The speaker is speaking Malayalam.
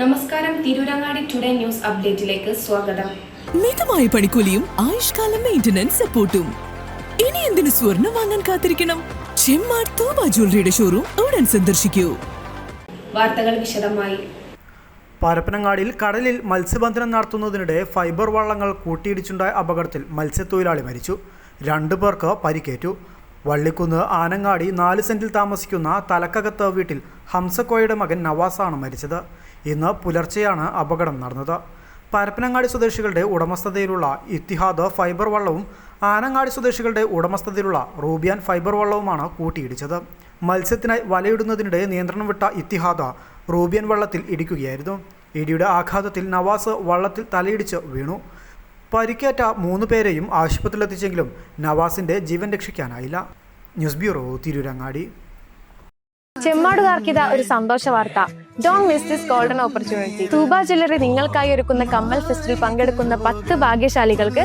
നമസ്കാരം തിരൂരങ്ങാടി ടുഡേ ന്യൂസ് അപ്ഡേറ്റിലേക്ക് സ്വാഗതം. മിതമായ പണിക്കൂലിയും ആയുഷ്കാല മെയിന്റനൻസ് സപ്പോർട്ടും ഇനി എന്തിനു സ്വർണം വാങ്ങാൻ കാത്തിരിക്കണം? ചെമ്മാർ തോമ ജ്വല്ലറിയുടെ ഷോറൂം ഉടൻ സന്ദർശിക്കൂ. വാർത്തകൾ വിശദമായി. പരപ്പനങ്ങാടിയിൽ കടലിൽ മത്സ്യബന്ധനം നടത്തുന്നതിനിടെ ഫൈബർ വള്ളങ്ങൾ കൂട്ടിയിടിച്ചുണ്ടായ അപകടത്തിൽ മത്സ്യത്തൊഴിലാളി മരിച്ചു. രണ്ടു പേർക്ക് പരിക്കേറ്റു. വള്ളിക്കുന്ന് ആനങ്ങാടി നാല് സെന്റിൽ താമസിക്കുന്ന തലക്കകത്ത് വീട്ടിൽ ഹംസക്കോയുടെ മകൻ നവാസാണ് മരിച്ചത്. ഇന്ന് പുലർച്ചെയാണ് അപകടം നടന്നത്. പരപ്പനങ്ങാടി സ്വദേശികളുടെ ഉടമസ്ഥതയിലുള്ള ഇത്തിഹാദ് ഫൈബർ വള്ളവും ആനങ്ങാടി സ്വദേശികളുടെ ഉടമസ്ഥതയിലുള്ള റൂബിയാൻ ഫൈബർ വള്ളവുമാണ് കൂട്ടിയിടിച്ചത്. മത്സ്യത്തിനായി വലയിടുന്നതിനിടെ നിയന്ത്രണം വിട്ട ഇത്തിഹാദ റൂബിയൻ വള്ളത്തിൽ ഇടിക്കുകയായിരുന്നു. ഇടിയുടെ ആഘാതത്തിൽ നവാസ് വള്ളത്തിൽ തലയിടിച്ച് വീണു. പരിക്കേറ്റ മൂന്ന് പേരെയും ആശുപത്രിയിലെത്തിച്ചെങ്കിലും നവാസിന്റെ ജീവൻ രക്ഷിക്കാനായില്ല. News bureau Tirurangadi. ചെമ്മാടുകാർക്കിത ഒരു സന്തോഷ വാർത്ത. Don't miss this golden opportunity Thooba jewellery നിങ്ങൾക്കായി ഒരുക്കുന്ന കമ്മൽ ഫെസ്റ്റിൽ പങ്കെടുക്കുന്ന പത്ത് ഭാഗ്യശാലികൾക്ക്